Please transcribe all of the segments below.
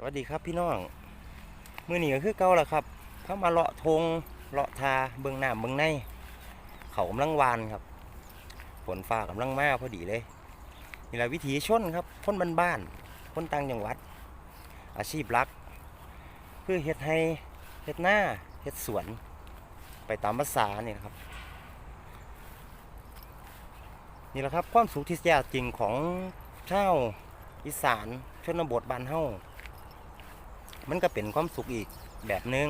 สวัสดีครับพี่น้องมือหนีก็คือเก่าแหละครับเข้ามาเลาะทงเลาะทาเบื้องหน้าเบื้องใน เขากำลังวานครับฝนฟ้ากำลังมาพอดีเลยนี่แหละวิถีชนครับคนบ้านๆคนต่างจังหวัด อาชีพหลักเพื่อเฮ็ดให้เฮ็ดหน้าเฮ็ดสวน ไปตามภาษาเนี่นะครับ นี่แหละครับความสุขที่แท้จริงของชาวอีสานชนบทบ้านเฮา มันก็เป็นความสุขอีกแบบนึง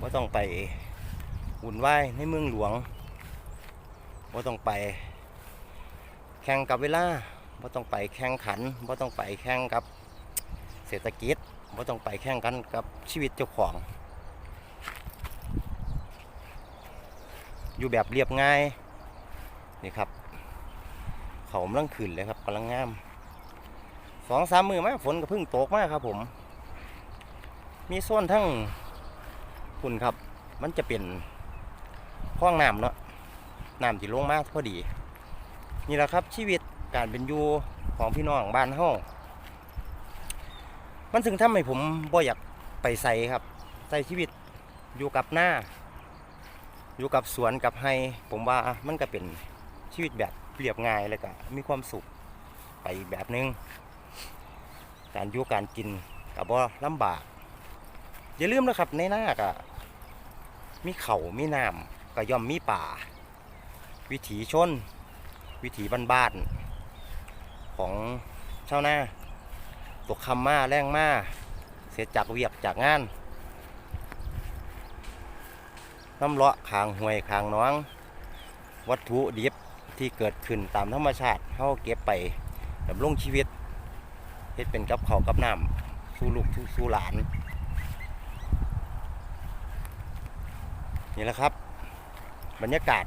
ว่าต้องไปวุ่นวายในเมืองหลวงว่าต้องไป แข่งกับเวลาว่าต้องไปแข่งขันว่าต้องไปแข่งกับเศรษฐกิจว่าต้องไปแข่งกันกับชีวิตเจ้าของ อยู่แบบเรียบง่ายนี่ครับ เขากำลังขึ้นเลยครับกำลังงามสองสามมือมาฝนก็เพิ่งตกมากครับผม มีโซนทั้งคุณครับ มันจะเป็นห้องน้ำเนาะน้ำที่ลงมากพอดี นี่แหละครับชีวิตการเป็นอยู่ของพี่น้องบ้านเฮามันถึงทำให้ผมบ่อยากไปใส่ครับใส่ชีวิตอยู่กับหน้า อยู่กับสวนกับไฮผมว่ามันก็เป็นชีวิตแบบเรียบง่ายเลยก็มีความสุขไปอีกแบบนึง การอยู่การกินกับว่าลำบาก อย่าลืมนะครับในหน้ากะมีเขามีน้ำก็ย่อมมีป่า วิถีชน วิถีบ้านๆของชาวนาตกคำมาแรงมาเสียจากเวียกจากงานน้ำเลาะคางห่วยคางน้อง วัตถุดิบที่เกิดขึ้นตามธรรมชาติเขาเก็บไปดำรงชีวิตเฮ็ดเป็นกับเขากับน้ำสู่ลูกสู่สู่หลาน นี่แหละครับ บรรยากาศ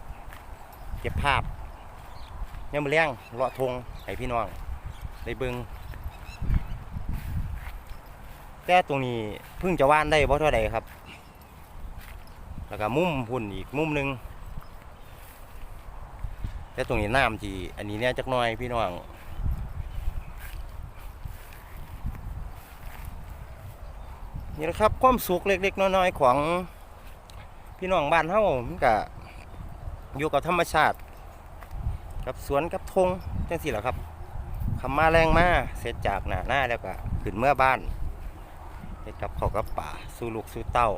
เก็บภาพยังมาเลี้ยงเลาะทงให้พี่น้องได้เบิงแต่ตรงนี้เพิ่งจะว่านได้เพราะเท่าใดครับ แล้วก็มุมพุ่นอีกมุมหนึงแต่ตรงนี้น้ำทีอันนี้เนี่ยจักน่อยพี่น้องนี่แหละครับความสุขเล็กๆน้อยๆของ พี่น้องบ้านเฮามันก็อยู่กับธรรมชาติ กับสวนกับทงจังสี่แหละครับคำมาแรงมาเสร็จจากหน้าหน้าแล้วก็ขึ้นเมื่อบ้านเฮ็ดกับเขากับป่าสู่ลูกสู่เต้า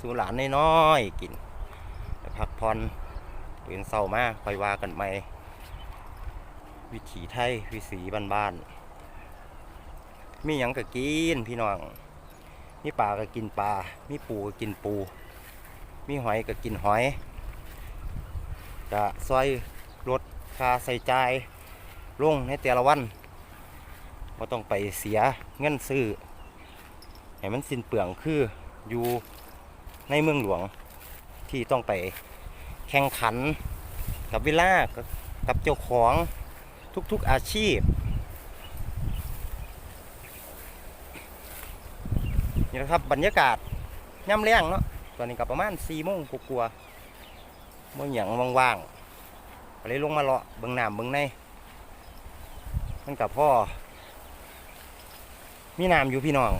สู่หลานน้อยๆกินพักผ่อนตื่นเศร้ามาค่อยว่ากันใหม่วิถีไทยวิสีบ้านๆมีหยังก็กินพี่น้องมีปลาก็กินปลามีปูก็กินปู มีหอยก็กินหอยจะซอยลดค่าใส่ใจายลงในแต่ละวันว่าต้องไปเสียเงินซื้อให้มันสิ้นเปลืองคืออยู่ในเมืองหลวงที่ต้องไปแข่งขันกับเวลากับกับเจ้าของทุกๆอาชีพนี่นะครับบรรยากาศย่ำแรงเนาะ ตอนนี้ก็ประมาณสี่โมงกลัวๆมื่อหยังว่างๆก็เลยลงมาเลาะเบื้องน้ำเบื้องในมันกับพ่อมีน้ำอยู่พี่น้อง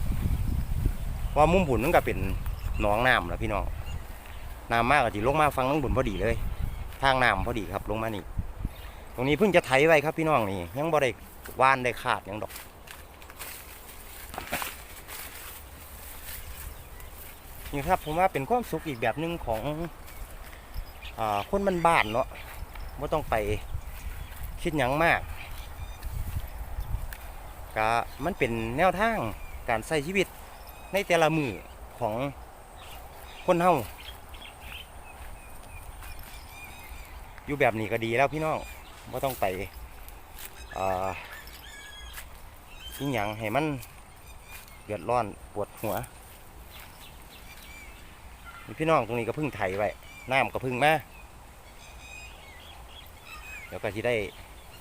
ว่ามุ่มบุญมันก็เป็นหนองน้ำแหละพี่น้องน้ำมากก็จีลงมาฟังน้องบุญพอดีเลย ทางน้ำพอดีครับลงมานี่ตรงนี้เพิ่งจะไถไว้ครับพี่น้องนี่ยังบ่ได้วานได้ขาดยังดอก นี่ครับผมว่าเป็นความสุขอีกแบบหนึ่งของอคนมันบ้านเนาะไม่ต้องไปคิดหยังมากก็มันเป็นแนวทางการใช้ชีวิตในแต่ละมือของคนเฮาอยู่แบบนี้ก็ดีแล้วพี่น้องไม่ต้องไปอ่าอิหยังให้มันเดือดร้อนปวดหัว พี่น้องตรงนี้ก็พึ่งไถไว้น้ำก็พึ่งมาเดี๋ยวก็ที่ได้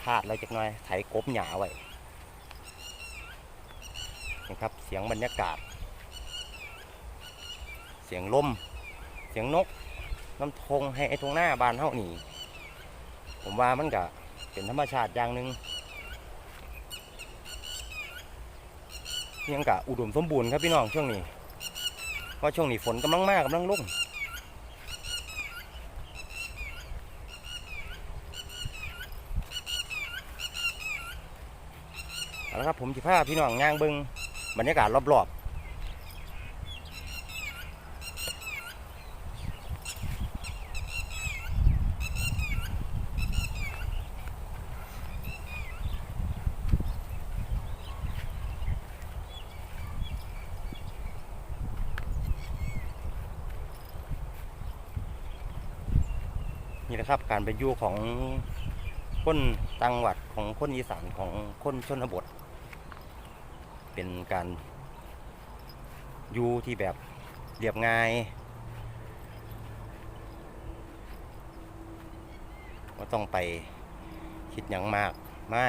พาดแล้วจักน่อยไถกบหญ้าไว้นะครับเสียงบรรยากาศ เสียงลม เสียงนกน้ำทงให้ไอ้ตรงหน้าบานเท่านี่ผมว่ามันก็เป็นธรรมชาติอย่างหนึ่งยังกะอุดมสมบูรณ์ครับพี่น้องช่วงนี้ เพราะช่วงนี้ฝนกำลังมากกำลังลงเอาละครับผมจะพาพี่น้องย่างเบิงบรรยากาศรอบ นี่แหละครับการไปอยู่ของคนจังหวัดของคนอีสานของคนชนบท เป็นการอยู่ที่แบบเรียบง่ายว่าต้องไปคิดอยังมากไม่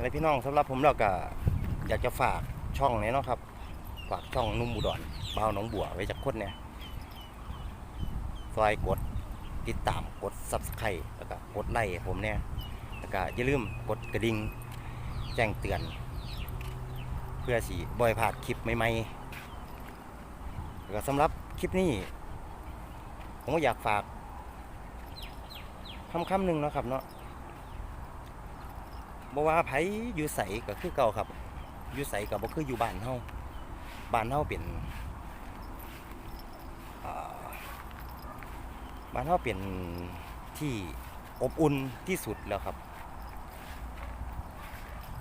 อย่างไรพี่น้องสำหรับผมเราก็อยากจะฝากช่องนี้เนาะครับ ฝากช่องนุ่มอุดรบ่าหน้องบัวไว้จากคนเนี่ยซอยกดติดตามกด subscribe แล้วก็กดไลค์ผมเนี่ยแล้วก็อย่าลืมกดกระดิ่งแจ้งเตือน เพื่อสิบ่อยพลาดคลิปใหม่ๆแล้วก็สำหรับคลิปนี้ผมก็อยากฝากคำคำหนึ่งนะครับเนาะ บอกว่าไผอยู่ใสก็คือเก่าครับ อยู่ใสก็บ่คืออยู่บ้านเฮาบ้านเฮาเป็นบ้านเฮาเป็นที่อบอุ่นที่สุดแล้วครับ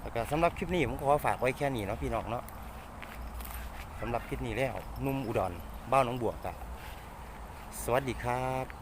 แล้วก็สำหรับคลิปนี้ผมขอฝากไว้แค่นี้เนาะพี่น้องเนาะสำหรับคลิปนี้แล้วนุ่มอุดรบ้านน้องบวกกะสวัสดีครับ